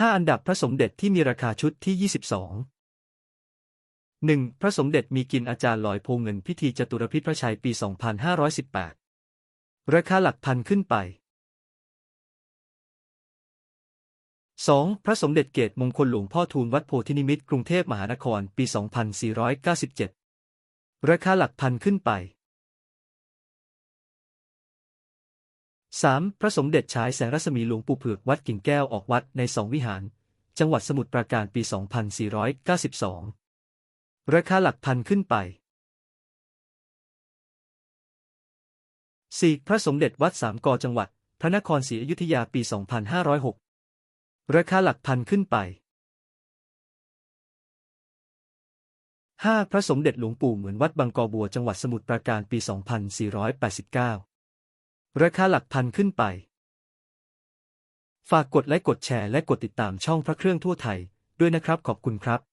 5 อันดับพระสมเด็จที่มีราคาชุดที่ 22 1. พระสมเด็จมีกินอาจารย์ลอยโพงเงินพิธีจตุรพิธพระชัยปี 2518 ราคาหลักพันขึ้นไป 2. พระสมเด็จเกตมงคลหลวงพ่อทูลวัดโพธินิมิตกรุงเทพมหานครปี 2497 ราคาหลักพันขึ้นไป 3. พระสมเด็จฉายแสงรัศมีหลวงปู่เผือกวัดกิ่งแก้วออกวัดในสองวิหาร จังหวัดสมุทรปราการปี 2492 ราคาหลักพันขึ้นไป 4. พระสมเด็จวัดสามกอจังหวัด พระนครศรีอยุธยาปี 2506 ราคาหลักพันขึ้นไป 5. พระสมเด็จหลวงปู่เหมือนวัดบางกอบัวจังหวัดสมุทรปราการปี 2489 ราคาหลักพันขึ้นไป ฝากกดไลค์กดแชร์และกดติดตามช่องพระเครื่องทั่วไทยด้วยนะครับขอบคุณครับ